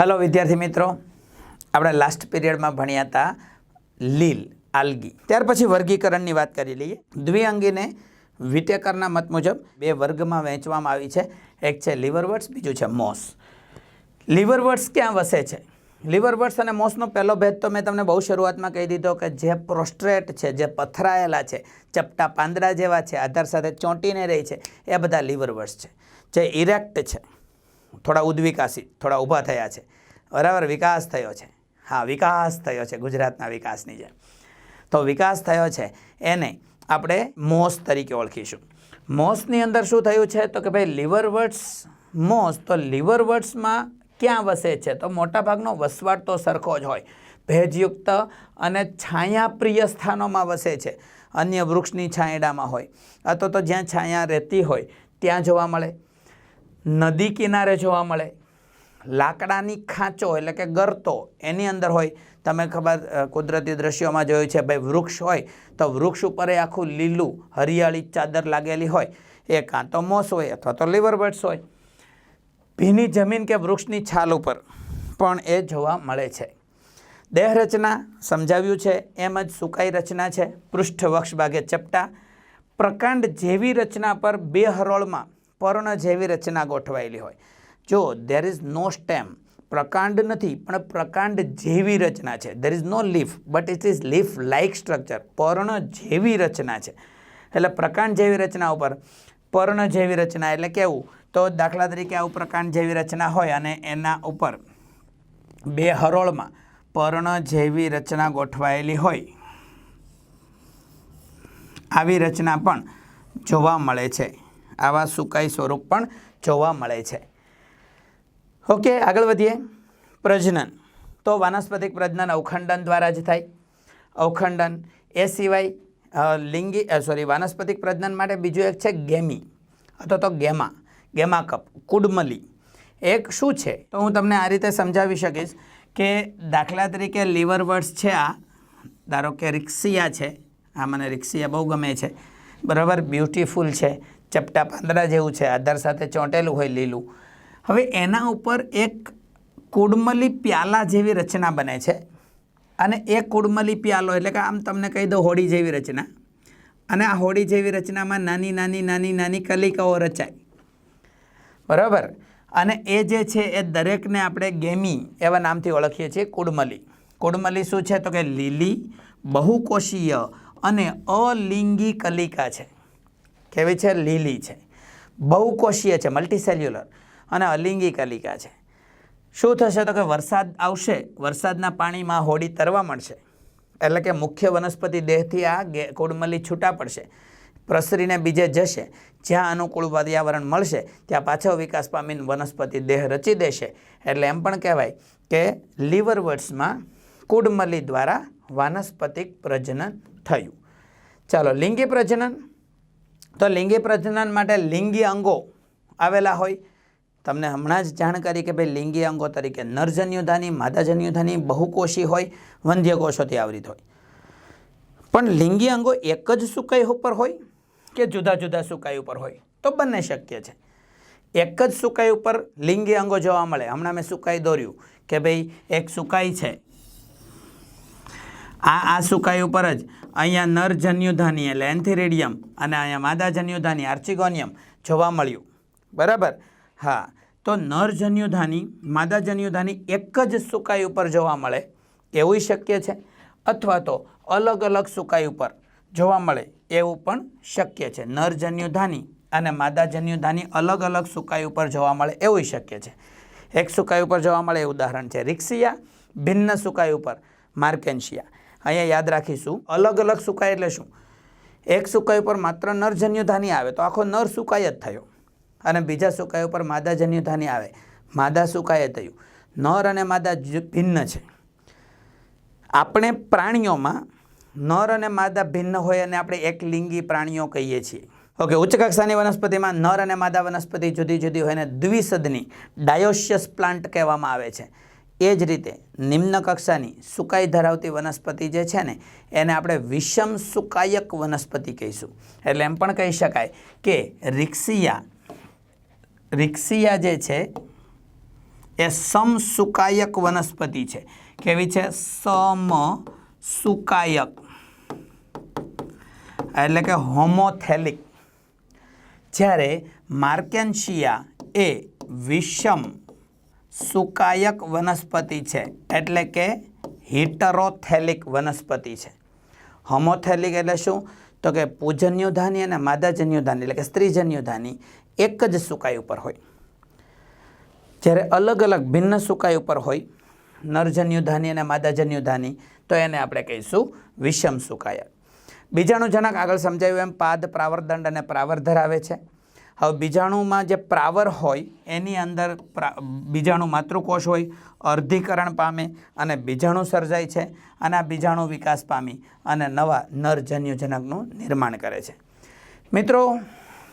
Hello વિદ્યાર્થી મિત્રો. આપણે લાસ્ટ પીરિયડમાં ભણ્યા હતા લીલ, આલ્ગી. ત્યાર પછી વર્ગીકરણની વાત કરી લઈએ. દ્વિઅંગીને વિટેકરના મત મુજબ બે વર્ગમાં વહેંચવામાં આવી છે. એક છે લીવરવર્ડ્સ બીજું છે મોસ. લીવરવર્ડ્સ ક્યાં વસે છે? લીવરવર્ડ્સ અને મોસનો પહેલો ભેદ તો મેં તમને બહુ શરૂઆતમાં કહી દીધો કે જે પ્રોસ્ટ્રેટ છે, જે પથરાયેલા છે, ચપટા પાંદડા જેવા છે, આધાર સાથે ચોંટીને રહી છે, એ બધા લીવરવર્ડ્સ છે. જે ઇરેક્ટ છે થોડા ઉદ્વિકાસી, થોડા ઊભા થયા છે. બરાબર, વિકાસ થયો છે. હા, વિકાસ થયો છે ગુજરાતના વિકાસની જેમ. તો વિકાસ થયો છે એને આપણે મોસ તરીકે ઓળખીશું. મોસની અંદર શું થયું છે? તો કે ભાઈ લીવરવર્ડ્સ મોસ, તો લીવરવર્ડ્સમાં ક્યાં વસે છે? તો મોટાભાગનો વસવાટ તો સરખો જ હોય. ભેજયુક્ત અને છાયાપ્રિય સ્થાનોમાં વસે છે. અન્ય વૃક્ષની છાંયડામાં હોય. અથવા તો જ્યાં છાયા રહેતી હોય, ત્યાં જોવા મળે. નદી કિનારે જોવા મળે, લાકડાની ખાંચો એટલે કે ગરતો એની અંદર હોય. તમે ખબર કુદરતી દ્રશ્યોમાં જોયું છે, ભાઈ વૃક્ષ હોય તો વૃક્ષ ઉપર એ આખું લીલું હરિયાળી ચાદર લાગેલી હોય. એ કાં તો મોસ હોય અથવા તો લીવરબર્ડ્સ હોય. ભીની જમીન કે વૃક્ષની છાલ ઉપર પણ એ જોવા મળે છે. દેહ સમજાવ્યું છે, એમ જ સુકાઈ રચના છે. પૃષ્ઠવક્ષ ભાગે ચપટા. પ્રકાંડ જેવી રચના પર બે હરોળમાં પર્ણ જેવી રચના ગોઠવાયેલી હોય. જો દેર ઇઝ નો સ્ટેમ પ્રકાંડ નથી, પણ પ્રકાંડ જેવી રચના છે. There is no leaf but it is leaf like structure પર્ણ જેવી રચના છે. એટલે પ્રકાંડ જેવી રચના ઉપર, પર્ણ જેવી રચના એટલે કેવું? તો દાખલા તરીકે આવું પ્રકાંડ જેવી રચના હોય અને એના ઉપર બે હરોળમાં પર્ણ જેવી રચના ગોઠવાયેલી હોય. આવી રચના પણ જોવા મળે છે. આવા સુકાઈ સ્વરૂપ પણ જોવા મળે છે. ઓકે, આગળ વધીએ. પ્રજનન. તો વાનસ્પતિક પ્રજનન અવખંડન દ્વારા જ થાય. અવખંડન એ સિવાય લિંગી સોરી વાનસ્પતિક પ્રજનન માટે બીજું એક છે ગેમી. અથવા તો ગેમા. Gamma cup. કુડમલી. એક શું છે? તો હું તમને આ રીતે સમજાવી શકીશ કે દાખલા તરીકે લીવરવર્ડ્સ છે આ. ધારો કે રિક્સિયા છે. આ મને રિક્સિયા બહુ ગમે છે. બરાબર? બ્યુટીફુલ છે. ચપટા પાંદડા જેવું છે, આધાર સાથે ચોંટેલું હોય લીલું. હવે એના ઉપર એક કુડમલી પ્યાલા જેવી રચના બને છે. અને એ કુડમલી પ્યાલો એટલે કે આમ તમને કહી દો હોડી જેવી રચના. અને આ હોડી જેવી રચનામાં નાની નાની નાની નાની કલિકાઓ રચાય. બરાબર? અને એ જે છે એ દરેકને આપણે ગેમી એવા નામથી ઓળખીએ છીએ, કુડમલી. કુડમલી શું છે? તો કે લીલી, બહુકોષીય અને અલિંગી કલિકા છે. કેવી છે લીલી છે. બહુકોષીય છે મલ્ટીસેલ્યુલર અને અલિંગી કલિકા છે. શું થશે તો કે વરસાદ આવશે, વરસાદના પાણીમાં હોડી તરવા મળશે એટલે કે મુખ્ય વનસ્પતિ દેહથી આ ગે- કુડમલી છૂટા પડશે. પ્રસરીને બીજે જશે, જ્યાં અનુકૂળ પર્યાવરણ મળશે, ત્યાં પાછો વિકાસ પામીને વનસ્પતિ દેહ રચી દેશે. એટલે એમ પણ કહેવાય કે લીવરવર્ડ્સમાં કુડમલી દ્વારા વાનસ્પતિક પ્રજનન થયું. ચાલો, લિંગી પ્રજનન તો લિંગી પ્રજનન માટે લિંગી અંગો આવેલા હોય. તમને હમણાં જ જાણ કરી કે ભાઈ લિંગી અંગો તરીકે નરજન્યુધાની માદાજન્યુધાની બહુકોષી હોય, વંધ્યકોષોથી આવૃત હોય. પણ લિંગી અંગો એક જ સુકાઈ ઉપર હોય કે જુદા જુદા સુકાઈ ઉપર હોય? તો બંને શક્ય છે. એક જ સુકાઈ ઉપર લિંગી અંગો જોવા મળે. હમણાં મેં સુકાઈ દોર્યું કે ભાઈ એક સુકાઈ છે. આ આ સુકાઈ ઉપર જ અહીંયા નરજન્યુધાની એટલે એન્થિરેડિયમ અને અહીંયા માદાજન્યુધાની આર્ચિગોનિયમ જોવા મળ્યું. બરાબર? હા. તો નરજનયુધાની માદા જન્યુધાની એક જ સુકાઈ ઉપર જોવા મળે. એવું શક્ય છે? અથવા તો અલગ અલગ સુકાઈ ઉપર જોવા મળે. એવું પણ શક્ય છે. નરજન્યુધાની અને માદા જન્યુધાની અલગ અલગ સુકાઈ ઉપર જોવા મળે. એવું શક્ય છે. એક સુકાઈ ઉપર જોવા મળે એ ઉદાહરણ છે. રિક્સિયા, ભિન્ન સુકાઈ ઉપર, માર્કેન્શિયા. અહીંયા યાદ રાખીશું. અલગ અલગ સુકાય એટલે શું? એક સુકાઈ ઉપર માત્ર નરજન્યુધાની આવે તો આખો નર સુકાય જ થયો. અને બીજા સુકાઈ ઉપર માદા જન્યુધાની આવે. માદા સુકાય થયું. નર અને માદા ભિન્ન છે. આપણે પ્રાણીઓમાં નર અને માદા ભિન્ન હોય અને આપણે એક લિંગી પ્રાણીઓ કહીએ છીએ. ઓકે, ઉચ્ચ કક્ષાની વનસ્પતિમાં નર અને માદા વનસ્પતિ જુદી જુદી હોય અને દ્વિસદની, ડાયોશિયસ પ્લાન્ટ કહેવામાં આવે છે. એ જ રીતે નિમ્ન કક્ષાની સુકાઈ ધરાવતી વનસ્પતિ જે છે ને, એને આપણે વિષમ સુકાયક વનસ્પતિ કહીશું. એટલે એમ પણ કહી શકાય કે રિક્સિયા રિક્સિયા જે છે, એ સમસુકાયક વનસ્પતિ છે. કેવી છે? સમ સુકાયક. એટલે કે હોમોથેલિક. જ્યારે માર્કેન્શિયા એ વિષમ સુકાયક વનસ્પતિ છે. એટલે કે હિટરોથેલિક વનસ્પતિ છે. હોમોથેલિક એટલે શું? તો કે પૂજન્યુધાની અને માદાજન્યુધાની, એટલે કે સ્ત્રીજન્યુધાની એક જ સુકાઈ ઉપર હોય. જ્યારે અલગ અલગ ભિન્ન સુકાઈ ઉપર હોય, નરજન્યુધાની અને માદાજન્યુધાની, તો એને આપણે કહીશું વિષમ સુકાયક. બીજાણુજનક આગળ સમજાવ્યું એમ, પાદ, પ્રાવરદંડ અને પ્રાવર ધરાવે છે. હવે બીજાણુમાં જે પ્રાવર હોય, એની અંદર બીજાણુ માતૃકોષ હોય, અર્ધીકરણ પામે અને બીજાણુ સર્જાય છે અને આ બીજાણુ વિકાસ પામી અને નવા નરજન્યુજનકનું નિર્માણ કરે છે. મિત્રો,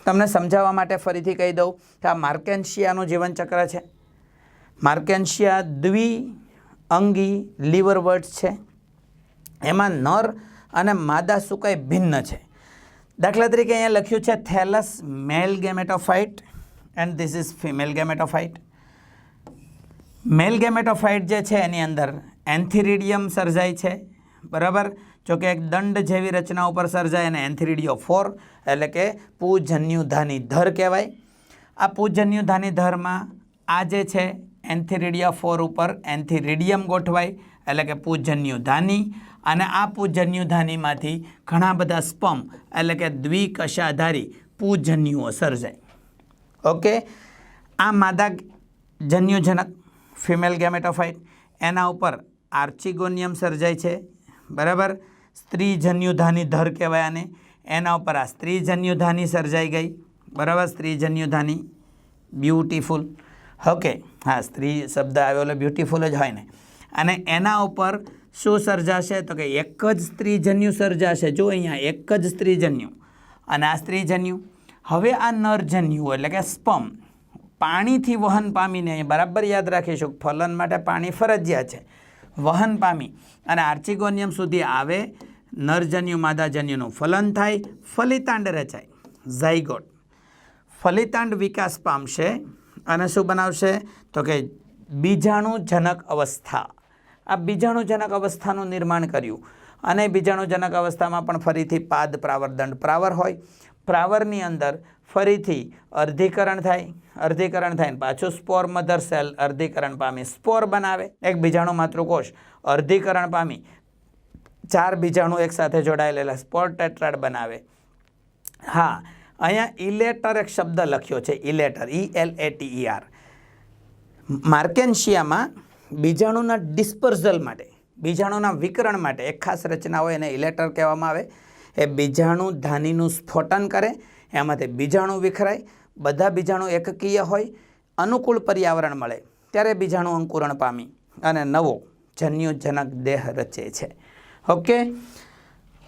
તમને સમજાવવા માટે ફરીથી કહી દઉં કે આ માર્કેન્શિયાનું જીવનચક્ર છે. માર્કેન્શિયા દ્વિ અંગી વર્ડ્સ છે. એમાં નર અને માદા સુકાઈ ભિન્ન છે. દાખલા તરીકે અહીંયા લખ્યું છે thallus male gametophyte and this is female gametophyte male gametophyte જે છે, એની અંદર એન્થિરિડિયમ સર્જાય છે, બરાબર? જો કે એક દંડ જેવી રચના ઉપર સર્જાય અને એન્થિરિડિયો ફોર એટલે કે પૂજન્યુધાની ધર કહેવાય. આ પૂજન્યુધાની ધરમાં આ જે છે એન્થિરિડિયા ફોર ઉપર એન્થિરિડિયમ ગોઠવાય, એટલે કે પૂજન્યુધાની. અને આ પૂજન્યુધાનીમાંથી ઘણા બધા સ્પમ એટલે કે દ્વિકશાધારી પૂજન્યુઓ સર્જાય. ઓકે? આ માદા જન્યુજનક, ફિમેલ ગેમેટોફાઇટ, એના ઉપર આર્ચિગોનિયમ સર્જાય છે. બરાબર? સ્ત્રી જન્યુધાની ધર કહેવાય આને. એના ઉપર આ સ્ત્રી જન્યુધાની સર્જાઈ ગઈ. બરાબર? સ્ત્રી જન્યુધાની બ્યુટીફુલ. ઓકે. હા, સ્ત્રી શબ્દ આવ્યો એટલે બ્યુટીફુલ જ હોય ને. અને એના ઉપર શું સર્જાશે? તો કે એક જ સ્ત્રીજન્યુ સર્જાશે. જો અહીંયા, એક જ સ્ત્રીજન્યુ. અને આ સ્ત્રીજન્યુ, હવે આ નરજન્યુ એટલે કે સ્પમ. પાણીથી વહન પામીને અહીં બરાબર યાદ રાખીશું, ફલન માટે પાણી ફરજિયાત છે. વહન પામી. અને આર્ચિગોનિયમ સુધી આવે, નરજન્યુ માદાજન્યુનું ફલન થાય, ફલિતાંડ રચાય. ઝાયગોટ. ફલિતાંડ વિકાસ પામશે. અને શું બનાવશે? તો કે બીજાણુજનક અવસ્થા. આ બીજાણુજનક અવસ્થાનું નિર્માણ કર્યું. અને બીજાણુજનક અવસ્થામાં પણ ફરીથી પાદ પ્રાવરદંડ પ્રાવર હોય. પ્રાવરની અંદર ફરીથી અર્ધીકરણ થાય અર્ધીકરણ થાય પાછું સ્પોર મધર સેલ અર્ધીકરણ પામી સ્પોર બનાવે. એક બીજાણુ માતૃકોષ અર્ધીકરણ પામી ચાર બીજાણુ એકસાથે જોડાયેલા સ્પોર ટેટ્રાડ બનાવે. હા, અહીંયા ઇલેટર એક શબ્દ લખ્યો છે, elater E L A T R. માર્કેન્શિયામાં બીજાણુના ડિસ્પર્ઝલ માટે, બીજાણુના વિકરણ માટે એક ખાસ રચના હોય એને ઇલેટર કહેવામાં આવે. એ બીજાણુ ધાનીનું સ્ફોટન કરે, એમાંથી બીજાણુ વિખરાય, બધા બીજાણુ એકકીય હોય, અનુકૂળ પર્યાવરણ મળે, ત્યારે બીજાણુ અંકુરણ પામી અને નવો જન્યુજનક દેહ રચે છે. ઓકે?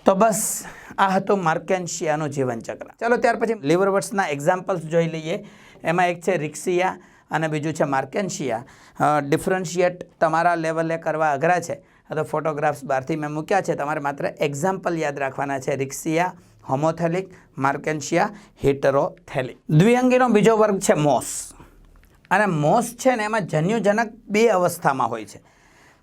તો બસ, આ હતો માર્કેન્શિયાનું જીવનચક્ર. ચાલો ત્યાર પછી લીવરવર્ટ્સના એક્ઝામ્પલ્સ જોઈ લઈએ. એમાં એક છે રિક્સિયા અને બીજું છે માર્કેન્શિયા. ડિફરન્શિએટ તમારા લેવલે કરવા અઘરા છે. તો ફોટોગ્રાફ્સ બહારથી મેં મૂક્યા છે. તમારે માત્ર એક્ઝામ્પલ યાદ રાખવાના છે. રિક્સિયા હોમોથેલિક માર્કેન્શિયા હિટરોથેલિક દ્વિઅંગીનો બીજો વર્ગ છે મોસ. અને મોસ છે ને એમાં જન્યુજનક બે અવસ્થામાં હોય છે.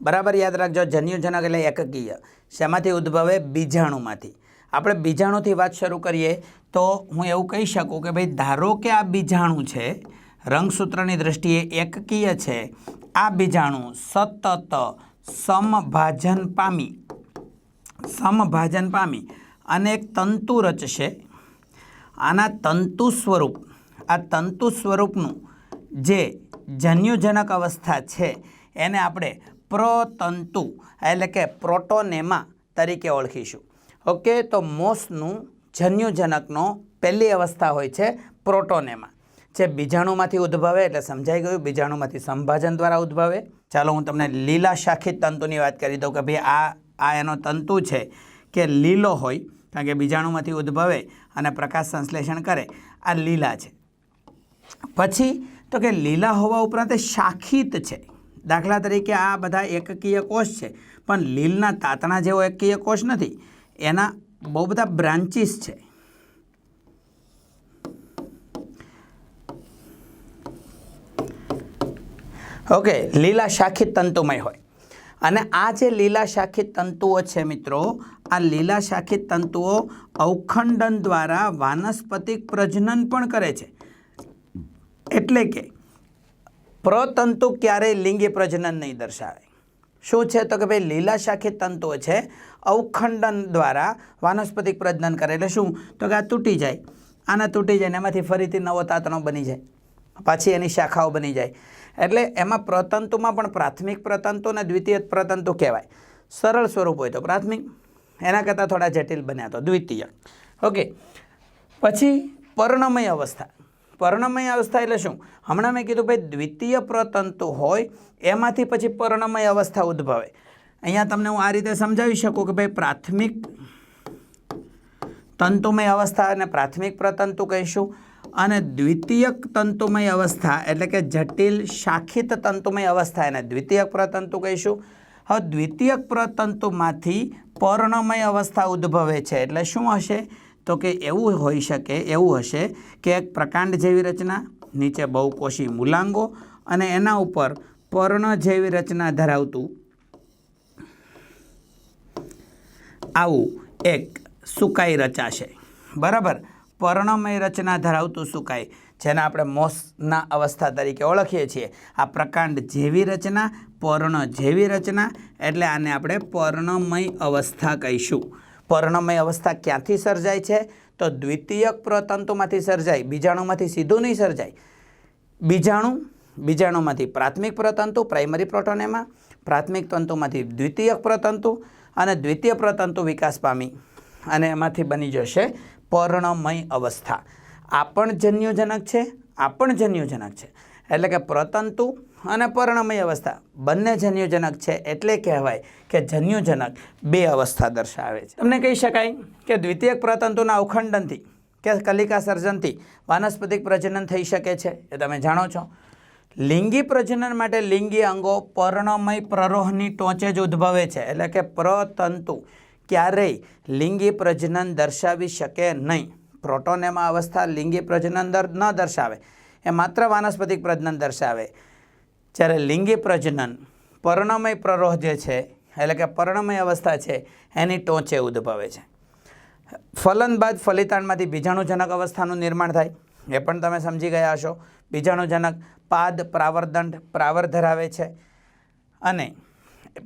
બરાબર યાદ રાખજો, જન્યુજનક એટલે એકકીય. શેમાંથી ઉદ્ભવે? બીજાણુમાંથી. આપણે બીજાણુથી વાત શરૂ કરીએ તો હું એવું કહી શકું કે ભાઈ ધારો કે આ બીજાણુ છે રંગસૂત્રની દ્રષ્ટિએ એકકીય છે. આ બીજાણુ સતત સમભાજન પામી. સમભાજન પામી. અને એક તંતુ રચશે. આના તંતુ સ્વરૂપ, આ તંતુ સ્વરૂપનું જે જન્યુજનક અવસ્થા છે, એને આપણે પ્રતંતુ એટલે કે પ્રોટોનેમા તરીકે ઓળખીશું. ઓકે, તો મોસનું જન્યુજનકનો પહેલી અવસ્થા હોય છે પ્રોટોનેમા. જે બીજાણુમાંથી ઉદ્ભવે એટલે સમજાઈ ગયું, બીજાણુમાંથી સંભાજન દ્વારા ઉદ્ભવે. ચાલો હું તમને લીલા શાખિત તંતુની વાત કરી દઉં કે ભાઈ આ આ એનો તંતુ છે કે લીલો હોય, કારણ કે બીજાણુમાંથી ઉદ્ભવે અને પ્રકાશ સંશ્લેષણ કરે, આ લીલા છે. પછી તો કે લીલા હોવા ઉપરાંત શાખિત છે. દાખલા તરીકે આ બધા એકકીય કોષ છે, પણ લીલના તાતણા જેવો એકકીય કોષ નથી. એના બહુ બધા બ્રાન્ચીસ છે. ઓકે લીલા શાખિત તંતુમય હોય. અને આ જે લીલા શાખિત તંતુઓ છે મિત્રો, આ લીલા શાખિત તંતુઓ અવખંડન દ્વારા વાનસ્પતિક પ્રજનન પણ કરે છે. એટલે કે, પ્રતંતુ ક્યારેય લિંગી પ્રજનન નહીં દર્શાવે. શું છે તો કે ભાઈ લીલા શાખિત તંતુઓ છે, અવખંડન દ્વારા વાનસ્પતિક પ્રજનન કરે. એટલે શું? તો કે આ તૂટી જાય. આના તૂટી જાય એમાંથી ફરીથી નવો તાતણો બની જાય. પાછી એની શાખાઓ બની જાય. એટલે એમાં પ્રતંતુમાં પણ પ્રાથમિક પ્રતંતુ અને દ્વિતીય પ્રતંતુ કહેવાય. સરળ સ્વરૂપ હોય તો પ્રાથમિક, એના કરતાં થોડા જટિલ બન્યા તો દ્વિતીય. ઓકે. પછી પર્ણમય અવસ્થા. પર્ણમય અવસ્થા એટલે શું? હમણાં મેં કીધું ભાઈ દ્વિતીય પ્રતંતુ હોય એમાંથી પછી પર્ણમય અવસ્થા ઉદ્ભવે. અહીંયા તમને હું આ રીતે સમજાવી શકું કે ભાઈ પ્રાથમિક તંતુમય અવસ્થા અને પ્રાથમિક પ્રતંતુ કહીશું. અને દ્વિતીયક તંતુમય અવસ્થા એટલે કે જટિલ શાખિત તંતુમય અવસ્થા એને દ્વિતીયક પ્રતંતુ કહીશું. હવે દ્વિતીયક પ્રતંતુમાંથી પર્ણમય અવસ્થા ઉદ્ભવે છે એટલે શું હશે? તો કે એવું હોઈ શકે, એવું હશે કે એક પ્રકાંડ જેવી રચના, નીચે બહુકોષી મૂલાંગો અને એના ઉપર પર્ણ જેવી રચના ધરાવતું આવું એક સુકાઈ રચાશે. બરાબર? પર્ણમય રચના ધરાવતું સુકાય જેને આપણે મોસના અવસ્થા તરીકે ઓળખીએ છીએ. આ પ્રકાંડ જેવી રચના, પર્ણ જેવી રચના, એટલે આને આપણે પર્ણમય અવસ્થા કહીશું. પર્ણમય અવસ્થા ક્યાંથી સર્જાય છે? તો દ્વિતીયક પ્રતંતુમાંથી સર્જાય, બીજાણુમાંથી સીધું નહીં સર્જાય. બીજાણુ, બીજાણુમાંથી પ્રાથમિક પ્રતંતુ, પ્રાઇમરી પ્રોટોનેમાં પ્રાથમિક તંતુમાંથી દ્વિતીયક પ્રતંતુ અને દ્વિતીય પ્રતંતુ વિકાસ પામી. અને એમાંથી બની જશે પર્ણમય અવસ્થા. આ પણ જન્યુજનક છે, આ પણ જન્યુજનક છે. એટલે કે પ્રતંતુ અને પર્ણમય અવસ્થા બંને જન્યુજનક છે એટલે કહેવાય કે જન્યુજનક બે અવસ્થા દર્શાવે છે. તમને કહી શકાય કે દ્વિતીયક પ્રતંતુના અવખંડનથી કે કલિકા સર્જનથી વાનસ્પતિક પ્રજનન થઈ શકે છે, એ તમે જાણો છો. લિંગી પ્રજનન માટે લિંગી અંગો પર્ણમય પ્રરોહની ટોચે જ ઉદ્ભવે છે, એટલે કે પ્રતંતુ. ક્યારેય લિંગી પ્રજનન દર્શાવી શકે નહીં. પ્રોટોનેમા અવસ્થા લિંગી પ્રજનન દર ન દર્શાવે, એ માત્ર વાનસ્પતિક પ્રજનન દર્શાવે. જ્યારે લિંગી પ્રજનન પર્ણમય પ્રરોહ જે છે, એટલે કે પર્ણમય અવસ્થા છે, એની ટોચે ઉદ્ભવે છે. ફલન બાદ ફલિતાણમાંથી બીજાણુજનક અવસ્થાનું નિર્માણ થાય. એ પણ તમે સમજી ગયા હશો. બીજાણુજનક પાદ, પ્રાવરદંડ, પ્રાવર ધરાવે છે. અને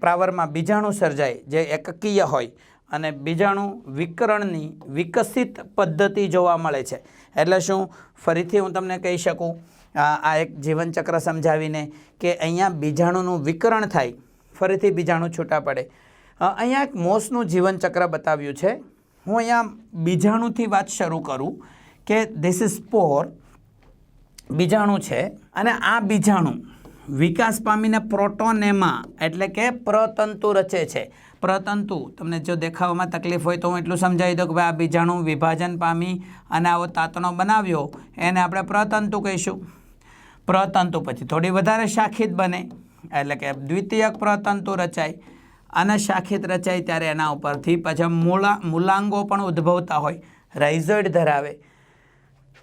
પ્રાવરમાં બીજાણુ સર્જાય, જે એકકીય હોય અને બીજાણુ વિકરણની વિકસિત પદ્ધતિ જોવા મળે છે. એટલે શું? ફરીથી હું તમને કહી શકું, આ એક જીવનચક્ર સમજાવીને કે અહીંયા બીજાણુનું વિકરણ થાય, ફરીથી બીજાણુ છૂટા પડે. અહીંયા એક મોસનું જીવનચક્ર બતાવ્યું છે. હું અહીંયા બીજાણુથી વાત શરૂ કરું કે ધીસ ઇઝ પોર બીજાણુ છે અને આ બીજાણુ વિકાસ પામીને પ્રોટોનેમા એટલે કે પ્રતંતુ રચે છે. પ્રતંતુ, તમને જો દેખાવામાં તકલીફ હોય તો હું એટલું સમજાવી દઉં કે ભાઈ આ બીજાણુ વિભાજન પામી અને આવો તાતણો બનાવ્યો, એને આપણે પ્રતંતુ કહીશું. પ્રતંતુ પછી થોડી વધારે શાખિત બને, એટલે કે દ્વિતીયક પ્રતંતુ રચાય. અને શાખિત રચાય ત્યારે એના ઉપરથી પછી મૂળા, મૂલાંગો પણ ઉદ્ભવતા હોય, રાઇઝોઇડ ધરાવે.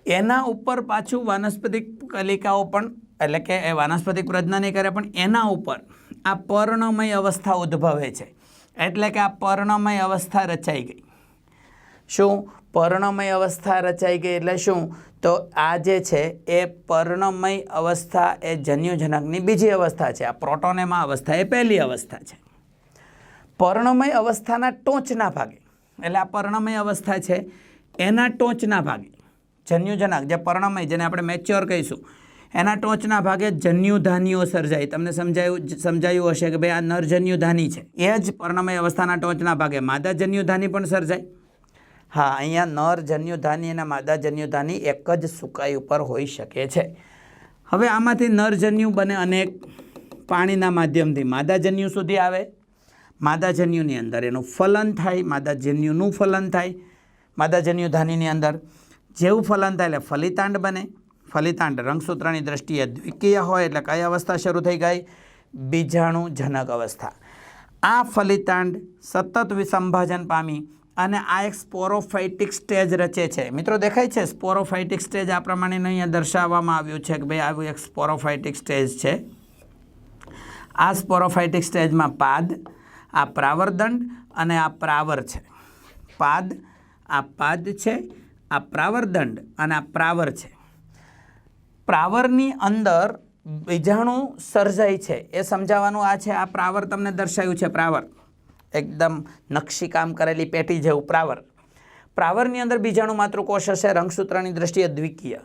એના ઉપર પાછું વાનસ્પતિક કલિકાઓ પણ, એટલે કે એ વાનસ્પતિક પ્રજ્ઞા નહીં કરે, પણ એના ઉપર આ પર્ણમય અવસ્થા ઉદ્ભવે છે. એટલે કે આ પર્ણમય અવસ્થા રચાઈ ગઈ. શું? પર્ણમય અવસ્થા રચાઈ ગઈ એટલે શું? તો આ જે છે, એ પર્ણમય અવસ્થા એ જન્યુજનકની બીજી અવસ્થા છે. આ પ્રોટોનેમા અવસ્થા એ પહેલી અવસ્થા છે. પર્ણમય અવસ્થાના ટોચના ભાગે, એટલે આ પર્ણમય અવસ્થા છે, એના ટોચના ભાગે જન્યુજનક, જે પર્ણમય જેને આપણે મેચ્યોર કહીશું એના ટોચના ભાગે જન્યુધાનીઓ સર્જાય તમને સમજાયું સમજાયું હશે કે ભાઈ આ નરજન્યુધાની છે. એ જ પર્ણમય અવસ્થાના ટોચના ભાગે માદા જન્યુધાની પણ સર્જાય હા, અહીંયા નર જન્યુધાની અને માદા જન્યુધાની એક જ સુકાઈ ઉપર હોઈ શકે છે. હવે આમાંથી નરજન્યુ બને અનેક પાણીના માધ્યમથી માદાજન્યુ સુધી આવે. માદાજન્યુની અંદર એનું ફલન થાય માદાજન્યુનું ફલન થાય માદાજન્યુ ધાનીની અંદર. જેવું ફલન થાય એટલે ફલિતાંડ બને. ફલિતાંડ રંગસૂત્રની દ્રષ્ટિએ દ્વિકીય હોય એટલે કઈ અવસ્થા શરૂ થઈ ગઈ? બીજાણુજનક અવસ્થા. આ ફલિતાંડ સતત વિસંભાજન પામી અને આ એક સ્પોરોફાઇટિક સ્ટેજ રચે છે. મિત્રો, દેખાય છે? સ્પોરોફાઇટિક સ્ટેજ આ પ્રમાણેનું અહીંયા દર્શાવવામાં આવ્યું છે કે ભાઈ આવું એક સ્પોરોફાઇટિક સ્ટેજ છે. આ સ્પોરોફાઇટિક સ્ટેજમાં પાદ, આ પ્રાવરદંડ અને આ પ્રાવર છે. પાદ, આ પાદ છે, આ પ્રાવરદંડ અને આ પ્રાવર છે. પ્રાવરની અંદર બીજાણુ સર્જાય છે. એ સમજાવવાનું આ છે, આ પ્રાવર તમને દર્શાવ્યું છે, પ્રાવર. એકદમ નકશીકામ કરેલી પેટી જેવું પ્રાવર. પ્રાવરની અંદર બીજાણુ માતૃકોષ હશે, રંગસૂત્રની દ્રષ્ટિએ દ્વિકીય.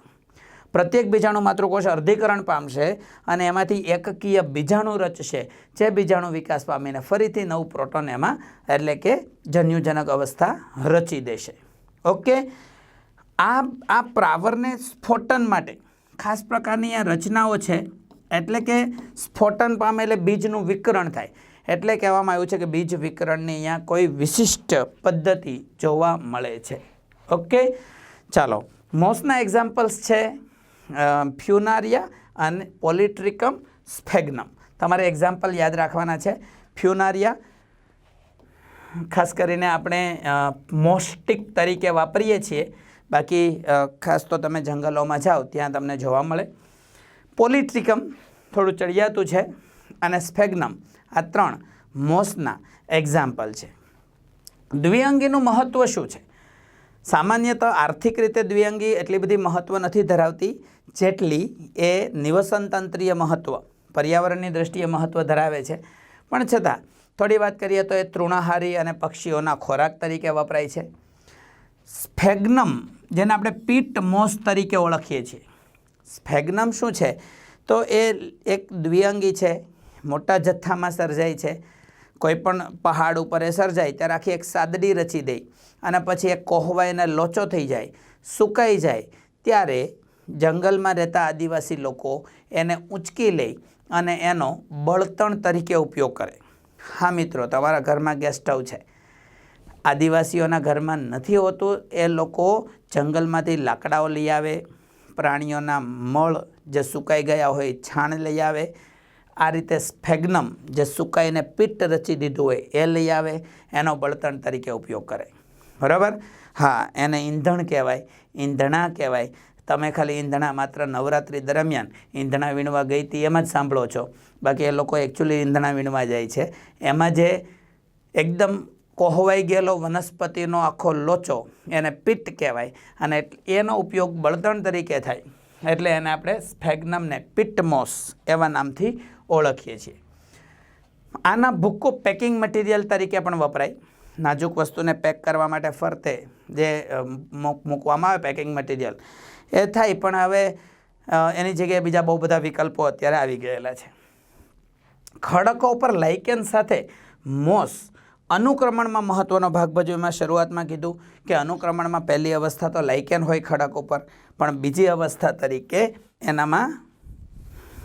પ્રત્યેક બીજાણુ માતૃકોષ અર્ધીકરણ પામશે અને એમાંથી એકકીય બીજાણુ રચશે, જે બીજાણુ વિકાસ પામીને ફરીથી નવું પ્રોટોન એમાં, એટલે કે જન્યુજનક અવસ્થા રચી દેશે. ઓકે? આ આ પ્રાવરને સ્ફોટન માટે ખાસ પ્રકારની આ રચનાઓ છે, એટલે કે સ્ફોટન પામે એટલે બીજનું વિકરણ થાય. એટલે કહેવામાં આવ્યું છે કે બીજ વિકરણની અહીંયા કોઈ વિશિષ્ટ પદ્ધતિ જોવા મળે છે. ઓકે? ચાલો. મોસના એક્ઝામ્પલ્સ છે ફ્યુનારિયા અને પોલિટ્રિકમ સ્ફેગ્નમ. તમારે એક્ઝામ્પલ યાદ રાખવાના છે. ફ્યુનારિયા, ખાસ કરીને આપણે મોસ્ટિક તરીકે વાપરીએ છીએ. બાકી ખાસ તો તમે જંગલોમાં જાઓ, ત્યાં તમને જોવા મળે. પોલિટ્રિકમ થોડું ચડિયાતું છે અને સ્ફેગ્નમ, આ ત્રણ મોસના એક્ઝામ્પલ છે. દ્વિઅંગીનું મહત્ત્વ શું છે? સામાન્યતઃ આર્થિક રીતે દ્વિઅંગી એટલી બધી મહત્ત્વ નથી ધરાવતી, જેટલી એ નિવસનતંત્રીય મહત્ત્વ પર્યાવરણની દ્રષ્ટિએ મહત્ત્વ ધરાવે છે. પણ છતાં, થોડી વાત કરીએ તો એ તૃણાહારી અને પક્ષીઓના ખોરાક તરીકે વપરાય છે. સ્ફેગ્નમ જેને આપણે પીટ મોસ તરીકે ઓળખીએ છીએ. સ્ફેગ્નમ શું છે? તો એ એક દ્વિઅંગી છે, મોટા જથ્થામાં સર્જાય છે. કોઈ પણ પહાડ ઉપર એ સર્જાય, ત્યારે આખી એક સાદડી રચી દે. અને પછી એ કોહવાઈને લોચો થઈ જાય, સુકાઈ જાય. ત્યારે જંગલમાં રહેતા આદિવાસી લોકો એને ઊંચકી લે અને એનો બળતણ તરીકે ઉપયોગ કરે. હા મિત્રો, તમારા ઘરમાં ગેસ સ્ટવ છે. આદિવાસીઓના ઘરમાં નથી હોતું, એ લોકો જંગલમાંથી લાકડાઓ લઈ આવે, પ્રાણીઓના મળ જે સુકાઈ ગયા હોય છાણ લઈ આવે, આ રીતે સ્ફેગ્નમ જે સુકાઈને પિત્ત રચી દીધું હોય એ લઈ આવે, એનો બળતણ તરીકે ઉપયોગ કરે. બરાબર? હા, એને ઈંધણ કહેવાય, ઈંધણા કહેવાય. તમે ખાલી ઈંધણા માત્ર નવરાત્રિ દરમિયાન ઈંધણા વીણવા ગઈ હતી એમ જ સાંભળો છો. બાકી એ લોકો એકચ્યુઅલી ઈંધણા વીણવા જાય છે. એમાં જે એકદમ કોહવાઈ ગયેલો વનસ્પતિનો આખો લોચો એને પિત્ત કહેવાય અને એનો ઉપયોગ બળતણ તરીકે થાય. એટલે એને આપણે સ્ફેગ્નમને પિત્તમોસ એવા નામથી ઓળખીએ છીએ. આના ભૂક્કો પેકિંગ મટીરિયલ તરીકે પણ વપરાય. નાજુક વસ્તુને પેક કરવા માટે ફરતે જે મૂકવામાં આવે પેકિંગ મટીરિયલ, એ થાય પણ હવે એની જગ્યાએ બીજા બહુ બધા વિકલ્પો અત્યારે આવી ગયેલા છે. ખડકો ઉપર લાઇકેન સાથે મોસ અનુક્રમણમાં મહત્ત્વનો ભાગ ભજવ્યો. મેં શરૂઆતમાં કીધું કે અનુક્રમણમાં પહેલી અવસ્થા તો લાઇકેન હોય ખડક ઉપર, પણ બીજી અવસ્થા તરીકે એનામાં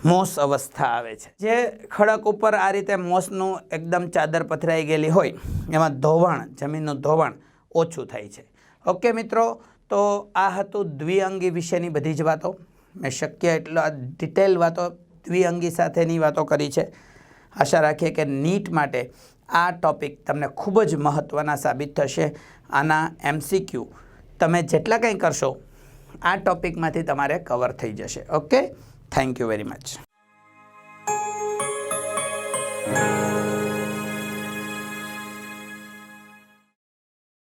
મોસ અવસ્થા આવે છે. જે ખડક ઉપર આ રીતે મોસનું એકદમ ચાદર પથરાઈ ગયેલી હોય, એમાં ધોવાણ, જમીનનું ધોવાણ ઓછું થાય છે. ઓકે મિત્રો, તો આ હતું દ્વિઅંગી વિશેની બધી જ વાતો. મેં શક્ય એટલો આ ડિટેલ વાતો, દ્વિઅંગી સાથેની વાતો કરી છે. આશા રાખીએ કે નીટ માટે આ ટોપિક તમને ખૂબ જ મહત્ત્વના સાબિત થશે આના એમસીક્યુ તમે જેટલા કંઈ કરશો, આ ટોપિકમાંથી તમારે કવર થઈ જશે. Okay? Thank you very much